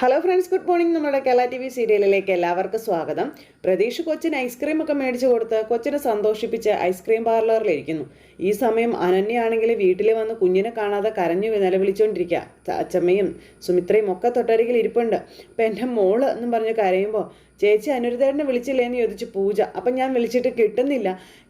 Hello friends good morning നമ്മുടെ Kerala T V സീരിയലിലേക്ക് എല്ലാവർക്കും സ്വാഗതം. പ്രതീഷ് കൊച്ചിന് ഐസ്ക്രീം ഒക്കെ മേടിച്ചു കൊടുത്ത് കൊച്ചിനെ സന്തോഷിപ്പിച്ച് ഐസ്ക്രീം പാർലറിലിരിക്കുന്നു ഈ സമയം അനന്യയാണെങ്കിൽ വീട്ടിൽ വന്ന് കുഞ്ഞിനെ കാണാതെ കരഞ്ഞു നിലവിളിച്ചുകൊണ്ടിരിക്കുക അച്ചമ്മയും സുമിത്രയും ഒക്കെ തൊട്ടരികിൽ ഇരിപ്പുണ്ട്. അപ്പം എന്റെ മോൾ എന്നും പറഞ്ഞ് കരയുമ്പോൾ ചേച്ചി അനുരുദ്ധേട്ടനെ വിളിച്ചില്ലേന്ന് ചോദിച്ചു പൂജ. അപ്പം ഞാൻ വിളിച്ചിട്ട് കിട്ടുന്നില്ല.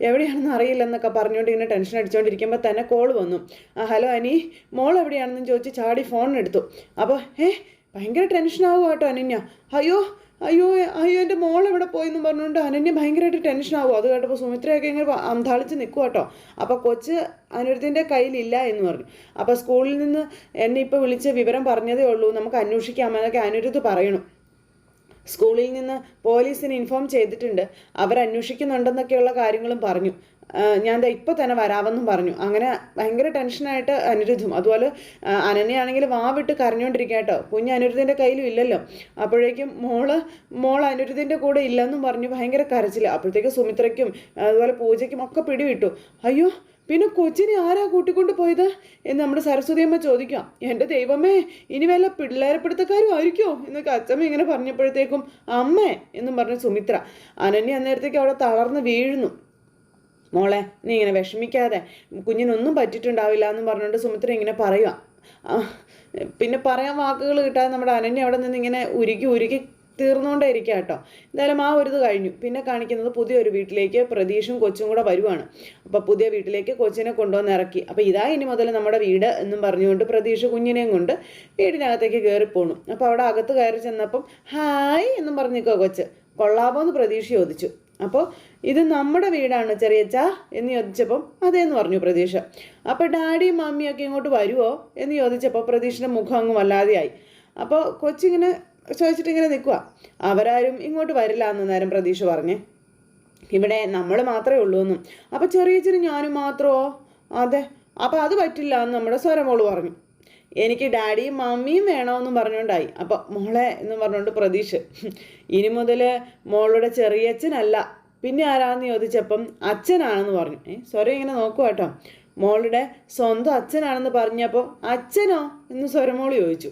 എവിടെയാണെന്ന് അറിയില്ലെന്നൊക്കെ പറഞ്ഞുകൊണ്ട് ഇങ്ങനെ ടെൻഷൻ അടിച്ചുകൊണ്ടിരിക്കുമ്പോൾ തന്നെ കോൾ വന്നു. ആ ഹലോ അനി മോൾ എവിടെയാണെന്ന് ചോദിച്ച് ചാടി ഫോൺ എടുത്തു. അപ്പോൾ ഏ ഭയങ്കര ടെൻഷനാവും കേട്ടോ അനന്യ. അയ്യോ അയ്യോ അയ്യോ എന്റെ മോൾ എവിടെ പോയി എന്ന് പറഞ്ഞുകൊണ്ട് അനന്യ ഭയങ്കരമായിട്ട് ടെൻഷനാവും അത് കേട്ടപ്പോൾ സുമിത്രയൊക്കെ ഇങ്ങനെ അന്താളിച്ച് നിൽക്കും കേട്ടോ. അപ്പോൾ കൊച്ച് അനുരുദ്ധിന്റെ കയ്യിലില്ല എന്ന് പറഞ്ഞു. അപ്പോൾ സ്കൂളിൽ നിന്ന് എന്നെ ഇപ്പോൾ വിളിച്ച് വിവരം പറഞ്ഞതേ ഉള്ളൂ. നമുക്ക് അന്വേഷിക്കാമെന്നൊക്കെ അനിരുദ്ധ് പറയണു. സ്കൂളിൽ നിന്ന് പോലീസിന് ഇൻഫോം ചെയ്തിട്ടുണ്ട്. അവർ അന്വേഷിക്കുന്നുണ്ടെന്നൊക്കെയുള്ള കാര്യങ്ങളും പറഞ്ഞു. ഞാൻ ദാ ഇപ്പോൾ തന്നെ വരാമെന്നും പറഞ്ഞു. അങ്ങനെ ഭയങ്കര ടെൻഷനായിട്ട് അനിരുദ്ധും അതുപോലെ അനനയാണെങ്കിൽ വാ വിട്ട് കരഞ്ഞുകൊണ്ടിരിക്കുക കേട്ടോ. കുഞ്ഞ് അനിരുദ്ധിന്റെ കയ്യിലും ഇല്ലല്ലോ. അപ്പോഴേക്കും മോൾ മോൾ അനിരുദ്ധിന്റെ കൂടെ ഇല്ലെന്നും പറഞ്ഞു ഭയങ്കര കരച്ചില്ല അപ്പോഴത്തേക്ക് സുമിത്രയ്ക്കും അതുപോലെ പൂജയ്ക്കും ഒക്കെ പിടിവിട്ടു. അയ്യോ പിന്നെ കൊച്ചിനെ ആരാ കൂട്ടിക്കൊണ്ട് പോയത്? എന്ന് നമ്മുടെ സരസ്വതി അമ്മ ചോദിക്കാം. എന്റെ ദൈവമേ ഇനി വല്ല പിള്ളേരപ്പെടുത്തക്കാരും ആയിരിക്കോ? എന്നൊക്കെ അച്ഛമ്മ ഇങ്ങനെ പറഞ്ഞപ്പോഴത്തേക്കും അമ്മേ എന്നും പറഞ്ഞു സുമിത്ര. അനന്യ അന്നേരത്തേക്ക് അവിടെ തളർന്ന് വീഴുന്നു. മോളെ നീ ഇങ്ങനെ വിഷമിക്കാതെ കുഞ്ഞിനൊന്നും പറ്റിയിട്ടുണ്ടാവില്ല എന്ന് പറഞ്ഞുകൊണ്ട് സുമിത്ര ഇങ്ങനെ പറയുക പിന്നെ പറയാൻ വാക്കുകൾ കിട്ടാതെ നമ്മുടെ അനന്യ അവിടെ നിന്ന് ഇങ്ങനെ ഉരുക്കി ഉരുക്കി തീർന്നുകൊണ്ടേ ഇരിക്കുക കേട്ടോ. എന്തായാലും ആ ഒരു ഇത് കഴിഞ്ഞു. പിന്നെ കാണിക്കുന്നത് പുതിയൊരു വീട്ടിലേക്ക് പ്രതീഷും കൊച്ചും കൂടെ വരുവാണ്. അപ്പോൾ പുതിയ വീട്ടിലേക്ക് കൊച്ചിനെ കൊണ്ടുവന്ന് ഇറക്കി. അപ്പോൾ ഇതാ ഇനി മുതൽ നമ്മുടെ വീട് എന്നും പറഞ്ഞുകൊണ്ട് പ്രതീഷ് കുഞ്ഞിനെയും കൊണ്ട് വീടിനകത്തേക്ക് കയറിപ്പോണു. അപ്പോൾ അവിടെ അകത്ത് കയറി ചെന്നപ്പം ഹായ് എന്നും പറഞ്ഞു നിൽക്കുക കൊച്ച്. കൊള്ളാമോ എന്ന് പ്രതീക്ഷ ചോദിച്ചു. അപ്പോൾ ഇത് നമ്മുടെ വീടാണ് ചെറിയച്ച എന്ന് ചോദിച്ചപ്പം അതേന്ന് പറഞ്ഞു പ്രതീക്ഷ. അപ്പോൾ ഡാഡിയും മമ്മിയൊക്കെ ഇങ്ങോട്ട് വരുമോ എന്ന് ചോദിച്ചപ്പോൾ പ്രതീക്ഷയുടെ മുഖം അങ്ങ് വല്ലാതെയായി. അപ്പോൾ കൊച്ചിങ്ങനെ ചോദിച്ചിട്ട് ഇങ്ങനെ നിൽക്കുക അവരാരും ഇങ്ങോട്ട് വരില്ല എന്ന് നേരം പ്രതീക്ഷ പറഞ്ഞേ. ഇവിടെ നമ്മൾ മാത്രമേ ഉള്ളൂ എന്നും. അപ്പോൾ ചെറിയ ഞാനും മാത്രമോ അതെ. അപ്പോൾ അത് പറ്റില്ല എന്ന് നമ്മുടെ സ്വരമോൾ പറഞ്ഞു. എനിക്ക് ഡാഡിയും മമ്മിയും വേണമെന്നും പറഞ്ഞുകൊണ്ടായി അപ്പോൾ മോളെ എന്ന് പറഞ്ഞുകൊണ്ട് പ്രതീക്ഷ. ഇനി മുതൽ മോളുടെ ചെറിയച്ഛനല്ല. പിന്നെ ആരാന്ന് ചോദിച്ചപ്പം അച്ഛനാണെന്ന് പറഞ്ഞു. ഏ സ്വരം ഇങ്ങനെ നോക്കുക കേട്ടോ. മോളുടെ സ്വന്തം അച്ഛനാണെന്ന് പറഞ്ഞപ്പോൾ അച്ഛനോ? എന്ന് സ്വരമോൾ ചോദിച്ചു.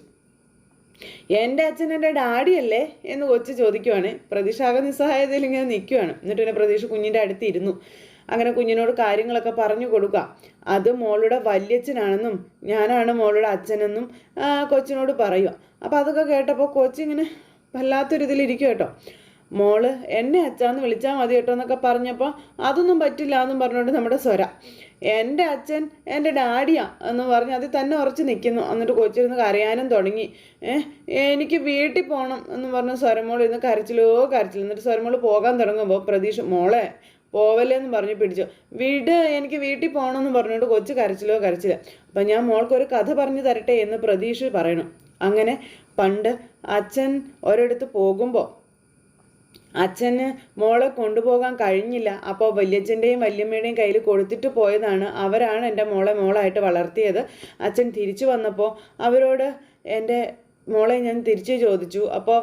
എന്റെ അച്ഛൻ എന്റെ ഡാഡിയല്ലേ എന്ന് കൊച്ചു ചോദിക്കുവാണ്. പ്രതീക്ഷ ആകെ നിസ്സഹായതയിൽ ഇങ്ങനെ നിൽക്കുവാണ് എന്നിട്ട് പിന്നെ പ്രതീക്ഷ കുഞ്ഞിന്റെ അടുത്ത് ഇരുന്നു. അങ്ങനെ കുഞ്ഞിനോട് കാര്യങ്ങളൊക്കെ പറഞ്ഞു കൊടുക്കുക. അത് മോളുടെ വല്യച്ഛനാണെന്നും ഞാനാണ് മോളുടെ അച്ഛനെന്നും കൊച്ചിനോട് പറയുക. അപ്പോൾ അതൊക്കെ കേട്ടപ്പോൾ കൊച്ചിങ്ങനെ വല്ലാത്തൊരിതിലിരിക്കും കേട്ടോ. മോൾ എന്നെ അച്ഛാന്ന് വിളിച്ചാൽ മതി കേട്ടോ എന്നൊക്കെ പറഞ്ഞപ്പോൾ അതൊന്നും പറ്റില്ല എന്നും പറഞ്ഞുകൊണ്ട് നമ്മുടെ സ്വര. എന്റെ അച്ഛൻ എന്റെ ഡാഡിയാ എന്ന് പറഞ്ഞ് അതിൽ തന്നെ ഉറച്ച് നിൽക്കുന്നു എന്നിട്ട് കൊച്ചിരുന്ന് കരയാനും തുടങ്ങി. എനിക്ക് വീട്ടിൽ പോകണം എന്ന് പറഞ്ഞ് സ്വരമോൾ ഇരുന്ന് കരച്ചിലോ കരച്ചിൽ എന്നിട്ട് സ്വരമോൾ പോകാൻ തുടങ്ങുമ്പോൾ പ്രതീക്ഷ മോളെ പോവല്ലേ എന്ന് പറഞ്ഞ് പിടിച്ചു. വീട് എനിക്ക് വീട്ടിൽ പോകണം എന്ന് പറഞ്ഞുകൊണ്ട് കൊച്ചു കരച്ചിലോ കരച്ചില്ല അപ്പം ഞാൻ മോൾക്കൊരു കഥ പറഞ്ഞു തരട്ടെ എന്ന് പ്രതീക്ഷ പറയണം. അങ്ങനെ പണ്ട് അച്ഛൻ ഒരിടത്ത് പോകുമ്പോൾ അച്ഛന് മോളെ കൊണ്ടുപോകാൻ കഴിഞ്ഞില്ല. അപ്പോൾ വല്യച്ഛന്റെയും വല്യമ്മയുടെയും കയ്യിൽ കൊടുത്തിട്ട് പോയതാണ്. അവരാണ് എന്റെ മോളെ മോളായിട്ട് വളർത്തിയത്. അച്ഛൻ തിരിച്ചു വന്നപ്പോൾ അവരോട് എന്റെ മോളെ ഞാൻ തിരിച്ചു ചോദിച്ചു. അപ്പോൾ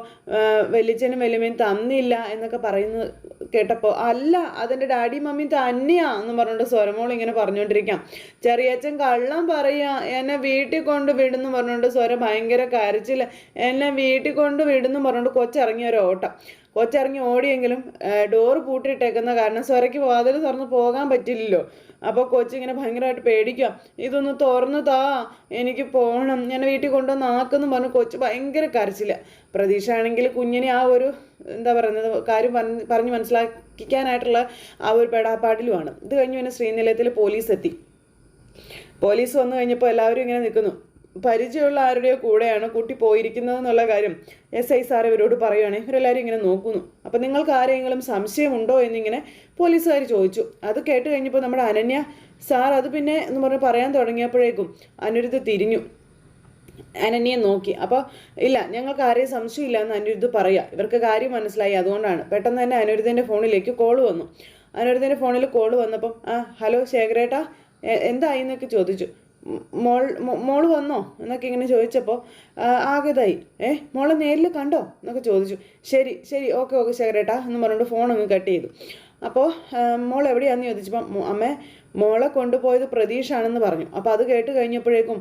വല്യച്ഛനും വല്യമ്മയും തന്നില്ല എന്നൊക്കെ പറയുന്നത് കേട്ടപ്പോൾ അല്ല അതെന്റെ ഡാഡി മമ്മി തന്നെയാ എന്ന് പറഞ്ഞുകൊണ്ട് സ്വരമോൾ ഇങ്ങനെ പറഞ്ഞുകൊണ്ടിരിക്കാം. ചെറിയച്ഛൻ കള്ളം പറയുക എന്നെ വീട്ടിൽ കൊണ്ട് വിടുന്നു പറഞ്ഞുകൊണ്ട് സ്വരം ഭയങ്കര കരച്ചില്ല എന്നെ വീട്ടിൽ കൊണ്ട് വിടുന്നു പറഞ്ഞുകൊണ്ട് കൊച്ചിറങ്ങിയ ഒരു ഓട്ടം. കൊച്ചിറങ്ങി ഓടിയെങ്കിലും ഡോറ് പൂട്ടിയിട്ടേക്കുന്ന കാരണം സ്വരയ്ക്ക് വാതിൽ തുറന്ന് പോകാൻ പറ്റില്ലല്ലോ. അപ്പോൾ കൊച്ചിങ്ങനെ ഭയങ്കരമായിട്ട് പേടിക്കാം ഇതൊന്ന് തുറന്ന് താ എനിക്ക് പോകണം ഞാൻ വീട്ടിൽ കൊണ്ടുവന്ന് ആക്കെന്ന് പറഞ്ഞു കൊച്ചു ഭയങ്കര കരച്ചില്ല പ്രതീക്ഷ ആണെങ്കിൽ കുഞ്ഞിനെ ആ ഒരു എന്താ പറയുന്നത് കാര്യം പറഞ്ഞ് പറഞ്ഞ് മനസ്സിലാക്കിക്കാനായിട്ടുള്ള ആ ഒരു പെടാപ്പാടിലുമാണ് ഇത് കഴിഞ്ഞ് പിന്നെ ശ്രീനിലയത്തിൽ പോലീസ് എത്തി പോലീസ് വന്നു കഴിഞ്ഞപ്പോൾ എല്ലാവരും ഇങ്ങനെ നിൽക്കുന്നു. പരിചയമുള്ള ആരുടെയോ കൂടെയാണ് കുട്ടി പോയിരിക്കുന്നത് എന്നുള്ള കാര്യം എസ് ഐ സാർ ഇവരോട് പറയുകയാണ് ഇവരെല്ലാവരും ഇങ്ങനെ നോക്കുന്നു. അപ്പം നിങ്ങൾക്ക് ആരെങ്കിലും സംശയമുണ്ടോ എന്നിങ്ങനെ പോലീസുകാർ ചോദിച്ചു. അത് കേട്ട് കഴിഞ്ഞപ്പോൾ നമ്മുടെ അനന്യ സാർ അത് പിന്നെ എന്ന് പറഞ്ഞ് പറയാൻ തുടങ്ങിയപ്പോഴേക്കും അനിരുദ്ധ തിരിഞ്ഞു. അനന്യെ നോക്കി. അപ്പോൾ ഇല്ല ഞങ്ങൾക്ക് ആരെയും സംശയമില്ല എന്ന് അനിരുദ്ധ് പറയുക ഇവർക്ക് കാര്യം മനസ്സിലായി. അതുകൊണ്ടാണ് പെട്ടെന്ന് തന്നെ അനിരുദ്ധന്റെ ഫോണിലേക്ക് കോൾ വന്നു. അനിരുദ്ധന്റെ ഫോണിൽ കോൾ വന്നപ്പം ആ ഹലോ ശേഖരേട്ടാ എന്തായി? എന്നൊക്കെ ചോദിച്ചു. "മ് മോൾ വന്നോ? എന്നൊക്കെ ഇങ്ങനെ ചോദിച്ചപ്പോൾ ആകതായി ഏ മോളെ നേരിൽ കണ്ടോ? എന്നൊക്കെ ചോദിച്ചു. ശരി ശരി. ഓക്കെ ഓക്കെ ശേഖരേട്ടാ എന്ന് പറഞ്ഞുകൊണ്ട് ഫോൺ അങ്ങ് കട്ട് ചെയ്തു. അപ്പോൾ മോൾ എവിടെയാണെന്ന് ചോദിച്ചപ്പോൾ അമ്മ മോളെ കൊണ്ടുപോയത് പ്രതീക്ഷാണെന്ന് പറഞ്ഞു. അപ്പോൾ അത് കേട്ട് കഴിഞ്ഞപ്പോഴേക്കും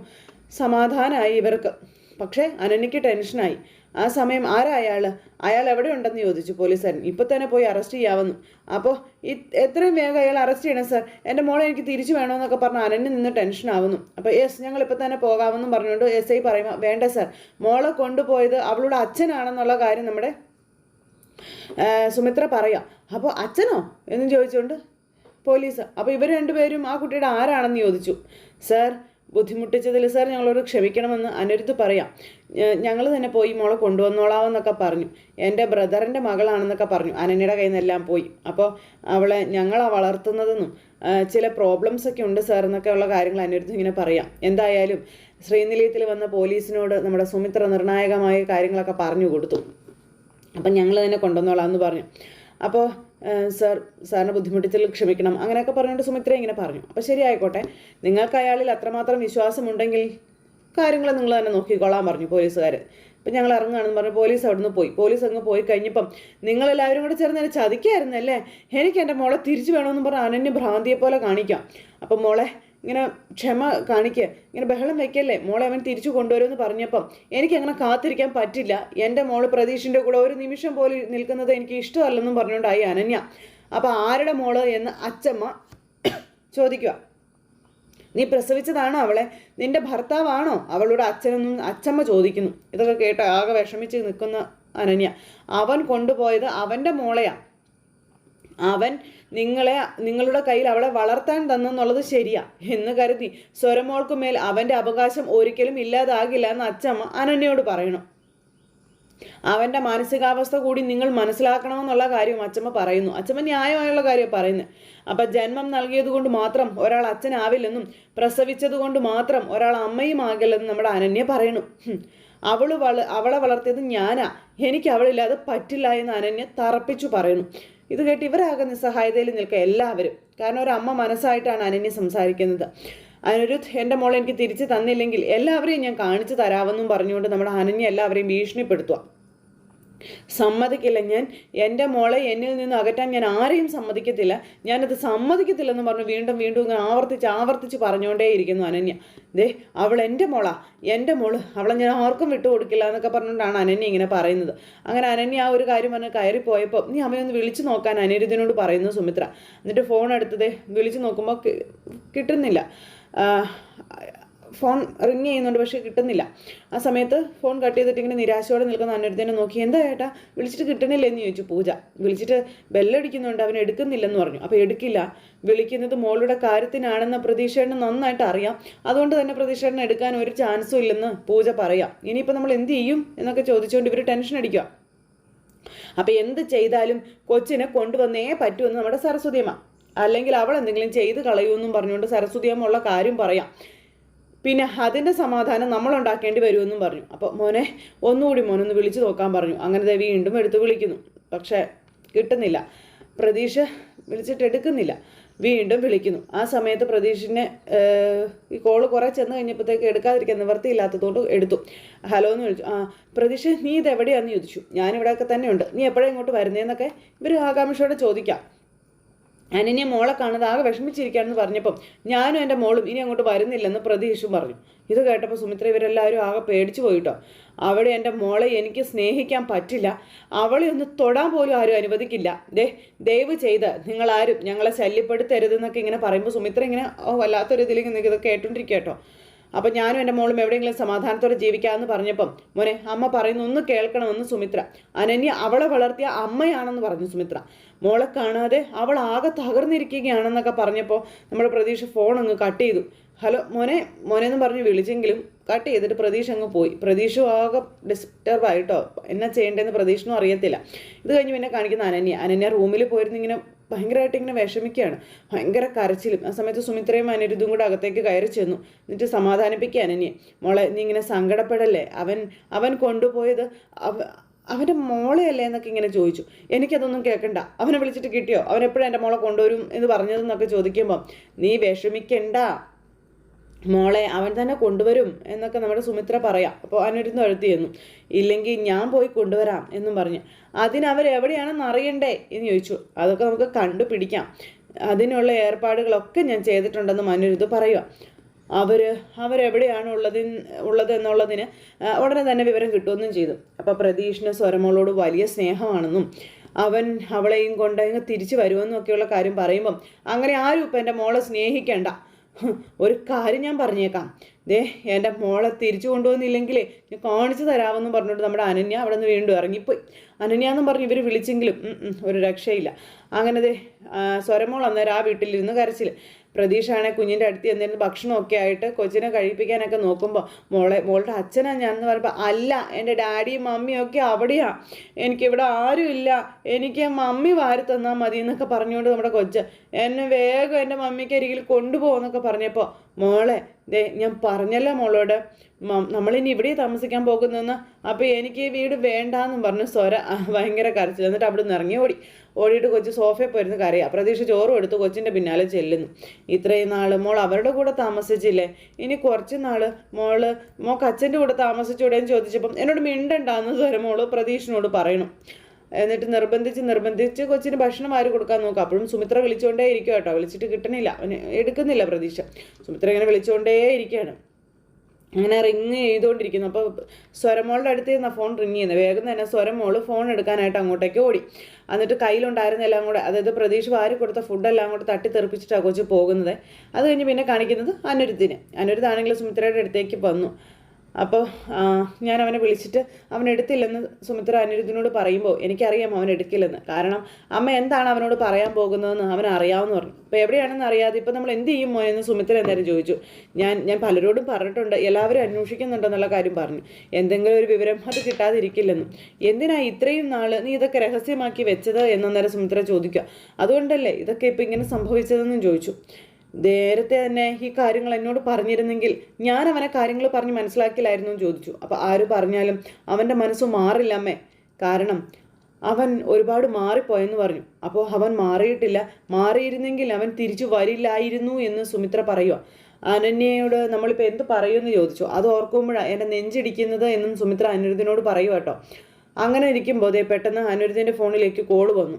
സമാധാനമായി ഇവർക്ക്. പക്ഷേ അനന്യയ്ക്ക് ടെൻഷനായി. ആ സമയം ആരാ അയാൾ അയാൾ എവിടെ ഉണ്ടെന്ന് ചോദിച്ചു പോലീസുകാരൻ. ഇപ്പം തന്നെ പോയി അറസ്റ്റ് ചെയ്യാവുന്നു. അപ്പോൾ ഈ എത്രയും വേഗം അയാൾ അറസ്റ്റ് ചെയ്യണം സാർ. എന്റെ മോളെ എനിക്ക് തിരിച്ചു വേണമെന്നൊക്കെ പറഞ്ഞ് അനന്യ നിന്ന് ടെൻഷൻ ആവുന്നു അപ്പോൾ എസ് ഞങ്ങൾ ഇപ്പം തന്നെ പോകാമെന്നും പറഞ്ഞുകൊണ്ട് എസ് ഐ പറയുമ്പോൾ വേണ്ട സാർ. മോളെ കൊണ്ടുപോയത് അവളുടെ അച്ഛനാണെന്നുള്ള കാര്യം നമ്മുടെ സുമിത്ര പറയാം. അപ്പോൾ അച്ഛനോ എന്ന് ചോദിച്ചുകൊണ്ട് പോലീസ്. അപ്പോൾ ഇവർ രണ്ടുപേരും ആ കുട്ടിയുടെ ആരാണെന്ന് ചോദിച്ചു. സാർ ബുദ്ധിമുട്ടിച്ചതിൽ സാർ ഞങ്ങളോട് ക്ഷമിക്കണമെന്ന് അനിരുദ്ധ് പറയാം. ഞങ്ങൾ തന്നെ പോയി മോളെ കൊണ്ടുവന്നോളാമെന്നൊക്കെ പറഞ്ഞു. എന്റെ ബ്രദറിന്റെ മകളാണെന്നൊക്കെ പറഞ്ഞു. അനന്യയുടെ കയ്യിൽ നിന്നെല്ലാം പോയി. അപ്പോൾ അവളെ ഞങ്ങളാ വളർത്തുന്നതെന്നും ചില പ്രോബ്ലംസ് ഒക്കെ ഉണ്ട് സാർ എന്നൊക്കെ ഉള്ള കാര്യങ്ങൾ അനിരുദ്ധ് ഇങ്ങനെ പറയാം. എന്തായാലും ശ്രീനിലയത്തിൽ വന്ന പോലീസിനോട് നമ്മുടെ സുമിത്ര നിർണായകമായ കാര്യങ്ങളൊക്കെ പറഞ്ഞു കൊടുത്തു. അപ്പം ഞങ്ങൾ തന്നെ കൊണ്ടുവന്നോളാം എന്ന് പറഞ്ഞു. അപ്പോൾ സാർ സാറിന് ബുദ്ധിമുട്ടിച്ചതിൽ ക്ഷമിക്കണം. അങ്ങനെയൊക്കെ പറഞ്ഞുകൊണ്ട് സുമിത്ര ഇങ്ങനെ പറഞ്ഞു. അപ്പോൾ ശരി ആയിക്കോട്ടെ. നിങ്ങൾക്ക് അയാളിൽ അത്രമാത്രം വിശ്വാസമുണ്ടെങ്കിൽ കാര്യങ്ങൾ നിങ്ങൾ തന്നെ നോക്കിക്കോളാൻ പറഞ്ഞു പോലീസുകാർ ഇപ്പം ഞങ്ങൾ ഇറങ്ങുകയാണെന്ന് പറഞ്ഞു പോലീസ് അവിടുന്ന് പോയി. പോലീസ് അങ്ങ് പോയി കഴിഞ്ഞപ്പം നിങ്ങളെല്ലാവരും കൂടെ ചേർന്ന് എന്നെ ചതിക്കായിരുന്നല്ലേ? എനിക്ക് എന്റെ മോളെ തിരിച്ചു വേണമെന്ന് പറഞ്ഞ് അനന്യ ഭ്രാന്തിയെ പോലെ കാണിക്കാം. അപ്പം മോളെ ഇങ്ങനെ ക്ഷമ കാണിക്കുക ഇങ്ങനെ ബഹളം വെക്കല്ലേ? മോളെ അവൻ തിരിച്ചു കൊണ്ടുവരുമെന്ന് പറഞ്ഞപ്പം എനിക്ക് അങ്ങനെ കാത്തിരിക്കാൻ പറ്റില്ല. എന്റെ മോൾ പ്രതീഷിന്റെ കൂടെ ഒരു നിമിഷം പോലും നിൽക്കുന്നത് എനിക്ക് ഇഷ്ടമല്ലെന്നും പറഞ്ഞുകൊണ്ടായി അനന്യ. അപ്പോൾ ആരുടെ മോൾ എന്ന് അച്ചമ്മ ചോദിക്കുക നീ പ്രസവിച്ചതാണോ അവളെ? നിന്റെ ഭർത്താവാണോ? അവളുടെ അച്ഛനെന്നും അച്ചമ്മ ചോദിക്കുന്നു. ഇതൊക്കെ കേട്ട ആകെ വിഷമിച്ച് നിൽക്കുന്ന അനന്യ. അവൻ കൊണ്ടുപോയത് അവന്റെ മോളെയാണ് അവൻ നിങ്ങളെ നിങ്ങളുടെ കയ്യിൽ അവളെ വളർത്താൻ തന്നെന്നുള്ളത് ശരിയാ. എന്ന് കരുതി സ്വരമോൾക്കുമേൽ അവന്റെ അവകാശം ഒരിക്കലും ഇല്ലാതാകില്ല എന്ന് അച്ചമ്മ അനന്യയോട് പറയണം. അവന്റെ മാനസികാവസ്ഥ കൂടി നിങ്ങൾ മനസ്സിലാക്കണമെന്നുള്ള കാര്യം അച്ചമ്മ പറയുന്നു. അച്ചമ്മ ന്യായമായുള്ള കാര്യം പറയുന്നത്. അപ്പം ജന്മം നൽകിയത് കൊണ്ട് മാത്രം ഒരാൾ അച്ഛനാവില്ലെന്നും പ്രസവിച്ചത് കൊണ്ട് മാത്രം ഒരാൾ അമ്മയും ആകില്ലെന്നും നമ്മുടെ അനന്യ പറയണു. അവൾ വള അവളെ വളർത്തിയത് ഞാനാ. എനിക്ക് അവളില്ലാതെ പറ്റില്ല എന്ന് അനന്യ തറപ്പിച്ചു പറയുന്നു. ഇത് കേട്ട് ഇവരാകെ നിസ്സഹായതയിൽ നിൽക്കുക എല്ലാവരും. കാരണം ഒരു അമ്മ മനസ്സായിട്ടാണ് അനന്യ സംസാരിക്കുന്നത്. അനിരുദ്ധ് എന്റെ മോളെ എനിക്ക് തിരിച്ചു തന്നില്ലെങ്കിൽ എല്ലാവരെയും ഞാൻ കാണിച്ചു തരാമെന്നും പറഞ്ഞുകൊണ്ട് നമ്മുടെ അനന്യ എല്ലാവരെയും ഭീഷണിപ്പെടുത്തുക സമ്മതിക്കില്ല. ഞാൻ എന്റെ മോളെ എന്നിൽ നിന്ന് അകറ്റാൻ ഞാൻ ആരെയും സമ്മതിക്കത്തില്ല. ഞാനത് സമ്മതിക്കത്തില്ലെന്ന് പറഞ്ഞു വീണ്ടും വീണ്ടും ഇങ്ങനെ ആവർത്തിച്ച് ആവർത്തിച്ച് പറഞ്ഞുകൊണ്ടേയിരിക്കുന്നു അനന്യ. ദേ അവൾ എന്റെ മോളാ. എന്റെ മോൾ. അവളെ ഞാൻ ആർക്കും വിട്ടു കൊടുക്കില്ല എന്നൊക്കെ പറഞ്ഞുകൊണ്ടാണ് അനന്യ ഇങ്ങനെ പറയുന്നത്. അങ്ങനെ അനന്യ ആ ഒരു കാര്യം പറഞ്ഞ് കയറിപ്പോയപ്പോൾ നീ അവനൊന്ന് വിളിച്ചു നോക്കാൻ അനിരുദ്ധിനോട് പറയുന്നു സുമിത്ര. എന്നിട്ട് ഫോൺ എടുത്തത് വിളിച്ചു നോക്കുമ്പോൾ കിട്ടുന്നില്ല. ഫോൺ റിങ് ചെയ്യുന്നുണ്ട് പക്ഷേ കിട്ടുന്നില്ല. ആ സമയത്ത് ഫോൺ കട്ട് ചെയ്തിട്ട് ഇങ്ങനെ നിരാശയോടെ നിൽക്കുന്ന അനിരുദ്ധനെ നോക്കി എന്താ ഏട്ടാ വിളിച്ചിട്ട് കിട്ടണില്ല? എന്ന് ചോദിച്ചു. പൂജ വിളിച്ചിട്ട് ബെല്ലടിക്കുന്നുണ്ട് അവൻ എടുക്കുന്നില്ലെന്ന് പറഞ്ഞു. അപ്പോൾ എടുക്കില്ല. വിളിക്കുന്നത് മോളുടെ കാര്യത്തിനാണെന്ന പ്രതീക്ഷേട്ടന് നന്നായിട്ട് അറിയാം. അതുകൊണ്ട് തന്നെ പ്രതീക്ഷേട്ടന് എടുക്കാൻ ഒരു ചാൻസും ഇല്ലെന്ന് പൂജ പറയാം. ഇനിയിപ്പോൾ നമ്മൾ എന്ത് ചെയ്യും എന്നൊക്കെ ചോദിച്ചുകൊണ്ട് ഇവർ ടെൻഷൻ അടിക്കുക അപ്പം എന്ത് ചെയ്താലും കൊച്ചിനെ കൊണ്ടുവന്നേ പറ്റുമെന്ന് നമ്മുടെ സരസ്വതിയമ്മ. അല്ലെങ്കിൽ അവൾ എന്തെങ്കിലും ചെയ്ത് കളയുമെന്നും പറഞ്ഞുകൊണ്ട് സരസ്വതിയമ്മ ഉള്ള കാര്യം പറയാം. പിന്നെ അതിന്റെ സമാധാനം നമ്മൾ ഉണ്ടാക്കേണ്ടി വരുമെന്നും പറഞ്ഞു. അപ്പോൾ മോനെ ഒന്നുകൂടി മോനൊന്ന് വിളിച്ചു നോക്കാൻ പറഞ്ഞു. അങ്ങനെ വീണ്ടും എടുത്ത് വിളിക്കുന്നു. പക്ഷേ കിട്ടുന്നില്ല. പ്രതീക്ഷ വിളിച്ചിട്ട് എടുക്കുന്നില്ല. വീണ്ടും വിളിക്കുന്നു. ആ സമയത്ത് പ്രതീഷിനെ ഈ കോൾ കുറേ ചെന്ന് കഴിഞ്ഞപ്പോഴത്തേക്ക് എടുക്കാതിരിക്കാൻ നിവൃത്തിയില്ലാത്തതുകൊണ്ട് എടുത്തു. ഹലോ എന്ന് വിളിച്ചു. ആ പ്രതീഷ് നീ ഇത് എവിടെയാണെന്ന് ചോദിച്ചു. ഞാനിവിടെയൊക്കെ തന്നെയുണ്ട്. നീ എപ്പോഴാണ് ഇങ്ങോട്ട് വരുന്നതെന്നൊക്കെ ഇവർ ആകാംക്ഷയോടെ ചോദിക്കാം. അനന്യ മോളെ കാണുന്നത് ആകെ വിഷമിച്ചിരിക്കുകയാണെന്ന് പറഞ്ഞപ്പം ഞാനും എന്റെ മോളും ഇനി അങ്ങോട്ട് വരുന്നില്ലെന്ന് പ്രതീക്ഷും പറഞ്ഞു. ഇത് കേട്ടപ്പോൾ സുമിത്ര ഇവരെല്ലാവരും ആകെ പേടിച്ചു പോയിട്ടോ അവിടെ എന്റെ മോളെ എനിക്ക് സ്നേഹിക്കാൻ പറ്റില്ല. അവളെ ഒന്ന് തൊടാൻ പോലും ആരും അനുവദിക്കില്ല. ദേ ദയവ് ചെയ്ത് നിങ്ങളാരും ഞങ്ങളെ ശല്യപ്പെടുത്തരുതെന്നൊക്കെ ഇങ്ങനെ പറയുമ്പോൾ സുമിത്ര ഇങ്ങനെ വല്ലാത്തൊരു ഇതിലേക്ക് നിങ്ങൾക്ക് ഇത് കേട്ടോണ്ടിരിക്കുക കേട്ടോ. അപ്പം ഞാനും എന്റെ മോളും എവിടെയെങ്കിലും സമാധാനത്തോടെ ജീവിക്കാമെന്ന് പറഞ്ഞപ്പം മോനെ അമ്മ പറയുന്ന ഒന്ന് കേൾക്കണമെന്ന് സുമിത്ര. അനന്യ അവളെ വളർത്തിയ അമ്മയാണെന്ന് പറഞ്ഞു സുമിത്ര. മോളെ കാണാതെ അവൾ ആകെ തകർന്നിരിക്കുകയാണെന്നൊക്കെ പറഞ്ഞപ്പോൾ നമ്മുടെ പ്രതീക്ഷ ഫോൺ അങ്ങ് കട്ട് ചെയ്തു. ഹലോ മോനെ മോനെ എന്ന് പറഞ്ഞ് വിളിച്ചെങ്കിലും കട്ട് ചെയ്തിട്ട് പ്രതീക്ഷ അങ്ങ് പോയി. പ്രതീക്ഷ ആകെ ഡിസ്റ്റർബ് ആയിട്ടോ എന്നാ ചെയ്യേണ്ടതെന്ന് പ്രതീക്ഷനും അറിയത്തില്ല. ഇത് കഴിഞ്ഞ് പിന്നെ കാണിക്കുന്ന അനന്യ. അനന്യ റൂമിൽ പോയിരുന്ന് ഇങ്ങനെ ഭയങ്കരമായിട്ട് ഇങ്ങനെ വിഷമിക്കുകയാണ്. ഭയങ്കര കരച്ചിലും. ആ സമയത്ത് സുമിത്രയും അനിരുദ്ധും കൂടെ അകത്തേക്ക് കയറി ചെന്നു. എന്നിട്ട് സമാധാനിപ്പിക്കുക അനന്യെ മോളെ നീ ഇങ്ങനെ സങ്കടപ്പെടല്ലേ? അവൻ അവൻ കൊണ്ടുപോയത് അവ അവന്റെ മോളെയല്ലേ എന്നൊക്കെ ഇങ്ങനെ ചോദിച്ചു. എനിക്കതൊന്നും കേൾക്കണ്ട. അവനെ വിളിച്ചിട്ട് കിട്ടിയോ? അവൻ എപ്പോഴും എന്റെ മോളെ കൊണ്ടുവരും എന്ന് പറഞ്ഞതെന്നൊക്കെ ചോദിക്കുമ്പം നീ വിഷമിക്കണ്ട. മോളെ അവൻ തന്നെ കൊണ്ടുവരും എന്നൊക്കെ നമ്മുടെ സുമിത്ര പറയാം. അപ്പോൾ അവനൊരുന്ന് എഴുതി എന്നു ഇല്ലെങ്കിൽ ഞാൻ പോയി കൊണ്ടുവരാം എന്നും പറഞ്ഞു. അതിന് അവർ എവിടെയാണെന്ന് അറിയണ്ടേ എന്ന് ചോദിച്ചു. അതൊക്കെ നമുക്ക് കണ്ടുപിടിക്കാം. അതിനുള്ള ഏർപ്പാടുകളൊക്കെ ഞാൻ ചെയ്തിട്ടുണ്ടെന്ന് അനിരുദ്ധ് പറയുക അവർ അവരെവിടെയാണ് ഉള്ളതിൻ ഉള്ളത് എന്നുള്ളതിന് ഉടനെ തന്നെ വിവരം കിട്ടുമെന്നും ചെയ്തു. അപ്പോൾ പ്രതീഷിന് സ്വരമോളോട് വലിയ സ്നേഹമാണെന്നും അവൻ അവളെയും കൊണ്ട് തിരിച്ചു വരുമെന്നും ഒക്കെയുള്ള കാര്യം പറയുമ്പം അങ്ങനെ ആരും ഇപ്പം എന്റെ മോളെ സ്നേഹിക്കണ്ട. ഒരു കാര്യം ഞാൻ പറഞ്ഞേക്കാം. ദേ എന്റെ മോളെ തിരിച്ചു കൊണ്ടുവന്നില്ലെങ്കിലേ ഞാൻ കാണിച്ചു തരാമെന്ന് പറഞ്ഞിട്ട് നമ്മുടെ അനന്യ അവിടെ നിന്ന് വീണ്ടും ഇറങ്ങിപ്പോയി. അനന്യ എന്നും പറഞ്ഞ് ഇവർ വിളിച്ചെങ്കിലും ഒരു രക്ഷയില്ല. അങ്ങനെ ദേ സ്വരമോൾ അന്നേരം ആ വീട്ടിലിരുന്ന് കരച്ചിൽ പ്രതീക്ഷയാണെങ്കിൽ കുഞ്ഞിന്റെ അടുത്ത് എന്തെങ്കിലും ഭക്ഷണമൊക്കെ ആയിട്ട് കൊച്ചിനെ കഴിപ്പിക്കാനൊക്കെ നോക്കുമ്പോൾ മോളെ മോളുടെ അച്ഛനാ ഞാൻ എന്ന് പറയുമ്പോൾ അല്ല എന്റെ ഡാഡിയും മമ്മിയും ഒക്കെ അവിടെയാണ് എനിക്കിവിടെ ആരുമില്ല എനിക്ക് മമ്മി വാരി തന്നാൽ മതി എന്നൊക്കെ പറഞ്ഞുകൊണ്ട് നമ്മുടെ കൊച്ച് എന്നെ വേഗം എന്റെ മമ്മിക്ക് അരികിൽ കൊണ്ടുപോകുമെന്നൊക്കെ പറഞ്ഞപ്പോൾ മോളെ ദേ ഞാൻ പറഞ്ഞല്ലോ മോളോട് നമ്മളിനി ഇവിടെ താമസിക്കാൻ പോകുന്നെന്ന് അപ്പോൾ എനിക്ക് ഈ വീട് വേണ്ടാന്നും പറഞ്ഞു സ്വര ഭയങ്കര കരച്ചിൽ എന്നിട്ട് അവിടെ നിന്ന് ഇറങ്ങി ഓടി. ഓടിയിട്ട് കൊച്ചു സോഫയിൽ പോയിരുന്ന് കറിയാം പ്രതീക്ഷ ചോറും എടുത്ത് കൊച്ചിന്റെ പിന്നാലെ ചെല്ലുന്നു. ഇത്രയും നാൾ മോൾ അവരുടെ കൂടെ താമസിച്ചില്ലേ? ഇനി കുറച്ച് നാൾ മോൾ മോൾക്ക് അച്ഛന്റെ കൂടെ താമസിച്ചൂടെന്ന് ചോദിച്ചപ്പം എന്നോട് മിണ്ടണ്ടാന്ന് സ്വര മോൾ പ്രതീക്ഷനോട് പറയണം. എന്നിട്ട് നിർബന്ധിച്ച് നിർബന്ധിച്ച് കൊച്ചിന് ഭക്ഷണം ആര് കൊടുക്കാൻ നോക്കുക അപ്പോഴും സുമിത്ര വിളിച്ചുകൊണ്ടേ ഇരിക്കുക കേട്ടോ വിളിച്ചിട്ട് കിട്ടണില്ല. അവന് എടുക്കുന്നില്ല പ്രതീക്ഷ. സുമിത്ര ഇങ്ങനെ വിളിച്ചുകൊണ്ടേ ഇരിക്കുകയാണ് അങ്ങനെ റിങ് ചെയ്തുകൊണ്ടിരിക്കുന്നു അപ്പോൾ സ്വരമോളുടെ അടുത്ത് നിന്നാണ് ഫോൺ റിങ് ചെയ്യുന്നത് വേഗം തന്നെ സ്വരമോൾ ഫോൺ എടുക്കാനായിട്ട് അങ്ങോട്ടേക്ക് ഓടി. എന്നിട്ട് കയ്യിലുണ്ടായിരുന്ന എല്ലാം കൂടെ അതായത് പ്രതീക്ഷ വാരി കൊടുത്ത ഫുഡെല്ലാം കൂടെ തട്ടി തെറിപ്പിച്ചിട്ടാണ് കൊച്ചു പോകുന്നത്. അത് കഴിഞ്ഞ് പിന്നെ കാണിക്കുന്നത് അനുരുദ്ധിന്. അനുരുദ്ധാണെങ്കിൽ സുമിത്രയുടെ അടുത്തേക്ക് വന്നു. അപ്പോൾ ഞാൻ അവനെ വിളിച്ചിട്ട് അവൻ എടുത്തില്ലെന്ന് സുമിത്ര അനിരുദ്ധിനോട് പറയുമ്പോൾ എനിക്കറിയാം അവൻ എടുക്കില്ലെന്ന്. കാരണം അമ്മ എന്താണ് അവനോട് പറയാൻ പോകുന്നതെന്ന് അവൻ അറിയാമെന്ന് പറഞ്ഞു. അപ്പോൾ എവിടെയാണെന്ന് അറിയാതെ ഇപ്പം നമ്മൾ എന്ത് ചെയ്യും മോനെന്ന് സുമിത്ര എന്തായാലും ചോദിച്ചു. ഞാൻ ഞാൻ പലരോടും പറഞ്ഞിട്ടുണ്ട് എല്ലാവരും അന്വേഷിക്കുന്നുണ്ടെന്നുള്ള കാര്യം പറഞ്ഞു. എന്തെങ്കിലും ഒരു വിവരം അത് കിട്ടാതിരിക്കില്ലെന്നും. എന്തിനാ ഇത്രയും നാൾ നീ ഇതൊക്കെ രഹസ്യമാക്കി വെച്ചത് എന്നന്നേരം സുമിത്ര ചോദിക്കുക. അതുകൊണ്ടല്ലേ ഇതൊക്കെ ഇപ്പം ഇങ്ങനെ സംഭവിച്ചതെന്നും ചോദിച്ചു. നേരത്തെ തന്നെ ഈ കാര്യങ്ങൾ എന്നോട് പറഞ്ഞിരുന്നെങ്കിൽ ഞാൻ അവനെ കാര്യങ്ങൾ പറഞ്ഞ് മനസ്സിലാക്കില്ലായിരുന്നു എന്ന് ചോദിച്ചു. അപ്പോൾ ആര് പറഞ്ഞാലും അവന്റെ മനസ്സ് മാറില്ല അമ്മേ. കാരണം അവൻ ഒരുപാട് മാറിപ്പോയെന്ന് പറഞ്ഞു. അപ്പോൾ അവൻ മാറിയിട്ടില്ല. മാറിയിരുന്നെങ്കിൽ അവൻ തിരിച്ചു വരില്ലായിരുന്നു എന്ന് സുമിത്ര പറയുക അനന്യയോട് നമ്മളിപ്പോൾ എന്ത് പറയുമെന്ന് ചോദിച്ചു. അത് ഓർക്കുമ്പോഴാണ് എന്റെ നെഞ്ചിടിക്കുന്നത് എന്നും സുമിത്ര അനിരുദ്ധിനോട് പറയുക കേട്ടോ. അങ്ങനെ ഇരിക്കുമ്പോൾ പെട്ടെന്ന് അനിരുദ്ധിന്റെ ഫോണിലേക്ക് കോൾ വന്നു.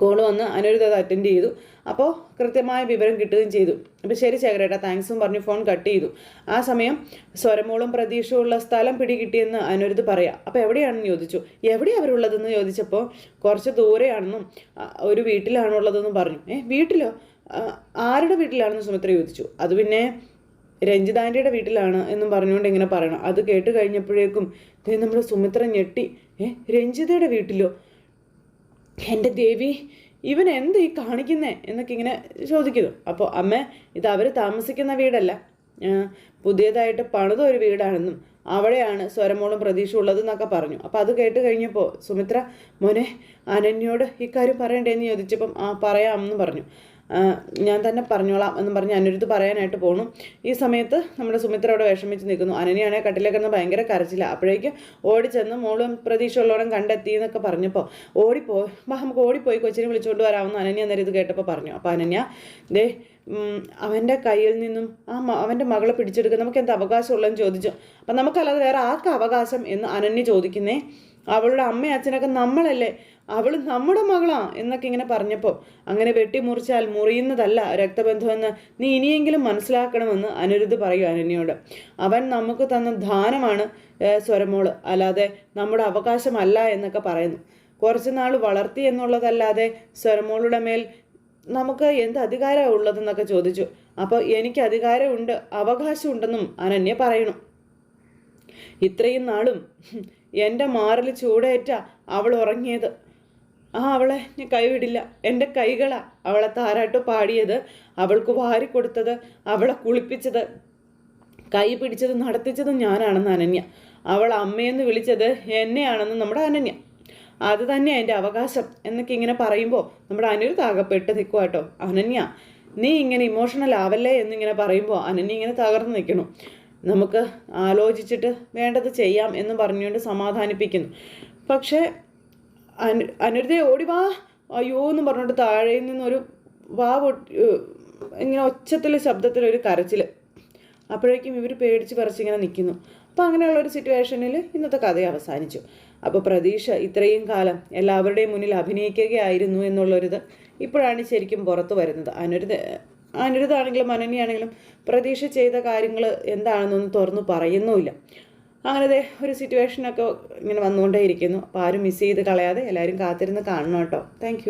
കോൾ വന്ന് അനിരുദ്ധ അത് അറ്റൻഡ് ചെയ്തു. അപ്പോൾ കൃത്യമായ വിവരം കിട്ടുകയും ചെയ്തു. അപ്പോൾ ശരി ശേഖരേട്ടാ താങ്ക്സും പറഞ്ഞ് ഫോൺ കട്ട് ചെയ്തു. ആ സമയം സ്വരമോളും പ്രതീക്ഷയും ഉള്ള സ്ഥലം പിടികിട്ടിയെന്ന് അനിരുദ്ധ പറയാം. അപ്പോൾ എവിടെയാണെന്ന് ചോദിച്ചു. എവിടെയാണ് അവരുള്ളതെന്ന് ചോദിച്ചപ്പോൾ കുറച്ച് ദൂരെയാണെന്നും ഒരു വീട്ടിലാണുള്ളതെന്നും പറഞ്ഞു. ഏ വീട്ടിലോ? ആരുടെ വീട്ടിലാണെന്ന് സുമിത്ര ചോദിച്ചു. അത് പിന്നെ രഞ്ജിതാന്റെ വീട്ടിലാണ് എന്നും പറഞ്ഞുകൊണ്ട് ഇങ്ങനെ പറയണം. അത് കേട്ട് കഴിഞ്ഞപ്പോഴേക്കും നമ്മുടെ സുമിത്ര ഞെട്ടി. ഏ രഞ്ജിതയുടെ വീട്ടിലോ? എന്റെ ദേവി ഇവൻ എന്ത് ഈ കാണിക്കുന്നേ? എന്നൊക്കെ ഇങ്ങനെ ചോദിക്കുന്നു. അപ്പോൾ അമ്മ ഇത് അവർ താമസിക്കുന്ന വീടല്ല. പുതിയതായിട്ട് പണിത ഒരു വീടാണെന്നും അവിടെയാണ് സ്വരമോളും പ്രതീക്ഷ ഉള്ളതെന്നൊക്കെ പറഞ്ഞു. അപ്പോൾ അത് കേട്ട് കഴിഞ്ഞപ്പോൾ സുമിത്ര മോനെ അനന്യോട് ഇക്കാര്യം പറയണ്ടേന്ന് ചോദിച്ചപ്പം ആ പറയാമെന്ന് പറഞ്ഞു. ഞാൻ തന്നെ പറഞ്ഞോളാം എന്ന് പറഞ്ഞ് അനിരുദ്ധ് പറയാനായിട്ട് പോണു. ഈ സമയത്ത് നമ്മുടെ സുമിത്ര അവിടെ വിഷമിച്ച് നിൽക്കുന്നു. അനനിയാണെങ്കിൽ കട്ടിലേക്ക് കിടന്ന് ഭയങ്കര കരച്ചില്ല അപ്പോഴേക്കും ഓടിച്ചെന്ന് മോളും പ്രതീക്ഷയുള്ളവരും കണ്ടെത്തി എന്നൊക്കെ പറഞ്ഞപ്പോൾ ഓടിപ്പോ നമുക്ക് ഓടിപ്പോയി കൊച്ചിനെ വിളിച്ചുകൊണ്ട് വരാമെന്ന് അനന്യ അന്നേരം ഇത് കേട്ടപ്പോൾ പറഞ്ഞു. അപ്പോൾ അനന്യ ദേ അവന്റെ കയ്യിൽ നിന്നും ആ അവന്റെ മകളെ പിടിച്ചെടുക്കാൻ നമുക്ക് എന്ത് അവകാശമുള്ളതെന്ന് ചോദിച്ചു. അപ്പം നമുക്കല്ലാതെ വേറെ ആർക്കും അവകാശം എന്ന് അനന്യ ചോദിക്കുന്നേ? അവളുടെ അമ്മയും അച്ഛനൊക്കെ നമ്മളല്ലേ? അവൾ നമ്മുടെ മകളാ എന്നൊക്കെ ഇങ്ങനെ പറഞ്ഞപ്പോൾ അങ്ങനെ വെട്ടിമുറിച്ചാൽ മുറിയുന്നതല്ല രക്തബന്ധമെന്ന് നീ ഇനിയെങ്കിലും മനസ്സിലാക്കണമെന്ന് അനിരുദ്ധ് പറയും അനന്യോട് അവൻ നമുക്ക് തന്ന ദാനമാണ് സ്വരമോൾ. അല്ലാതെ നമ്മുടെ അവകാശമല്ല എന്നൊക്കെ പറയുന്നു. കുറച്ച് നാൾ വളർത്തി എന്നുള്ളതല്ലാതെ സ്വരമോളുടെ മേൽ നമുക്ക് എന്ത് അധികാരമാണ് ഉള്ളതെന്നൊക്കെ ചോദിച്ചു. അപ്പോൾ എനിക്ക് അധികാരമുണ്ട് അവകാശമുണ്ടെന്നും അനന്യ പറയണു ഇത്രയും നാളും എന്റെ മാറിൽ ചൂടേറ്റ അവൾ ഉറങ്ങിയത്. ആ അവളെ ഞാൻ കൈവിടില്ല. എന്റെ കൈകളാ അവളെ താരാട്ട് പാടിയത് അവൾക്ക് വാരി കൊടുത്തത് അവളെ കുളിപ്പിച്ചത് കൈ പിടിച്ചത് നടത്തിച്ചത് ഞാനാണെന്ന് അനന്യ. അവൾ അമ്മയെന്ന് വിളിച്ചത് എന്നെയാണെന്ന് നമ്മുടെ അനന്യ. അത് തന്നെ എന്റെ അവകാശം എന്നൊക്കെ ഇങ്ങനെ പറയുമ്പോൾ നമ്മുടെ അനിരുദ്ധ താകപ്പെട്ട് നിൽക്കുക കേട്ടോ. അനന്യ നീ ഇങ്ങനെ ഇമോഷണൽ ആവല്ലേ എന്നിങ്ങനെ പറയുമ്പോൾ അനന്യ ഇങ്ങനെ തകർന്നു നിൽക്കുന്നു. നമുക്ക് ആലോചിച്ചിട്ട് വേണ്ടത് ചെയ്യാം എന്ന് പറഞ്ഞുകൊണ്ട് സമാധാനിപ്പിക്കുന്നു. പക്ഷേ അനു ഓടി വാ. അയ്യോ എന്ന് പറഞ്ഞിട്ട് താഴെ നിന്നൊരു വാ പൊട്ടി ഇങ്ങനെ ഒച്ചത്തിൽ ശബ്ദത്തിൽ ഒരു കരച്ചിൽ അപ്പോഴേക്കും ഇവർ പേടിച്ച് പറിച്ചിങ്ങനെ നിൽക്കുന്നു അപ്പോൾ അങ്ങനെയുള്ള ഒരു സിറ്റുവേഷനിൽ ഇന്നത്തെ കഥ അവസാനിച്ചു. അപ്പോൾ പ്രതീക്ഷ ഇത്രയും കാലം എല്ലാവരുടെയും മുന്നിൽ അഭിനയിക്കുകയായിരുന്നു എന്നുള്ളൊരിത് ഇപ്പോഴാണ് ശരിക്കും പുറത്തു വരുന്നത്. അനുരുദ്ധ അനിരുദ്ധാണെങ്കിലും അനന്യാണെങ്കിലും പ്രതീക്ഷ ചെയ്ത കാര്യങ്ങൾ എന്താണെന്നൊന്നും തുറന്നു പറയുന്നുമില്ല. അങ്ങനത്തെ ഒരു സിറ്റുവേഷനൊക്കെ ഇങ്ങനെ വന്നുകൊണ്ടേയിരിക്കുന്നു. അപ്പോൾ ആരും മിസ് ചെയ്ത് കളയാതെ എല്ലാവരും കാത്തിരുന്ന് കാണണം കേട്ടോ. താങ്ക്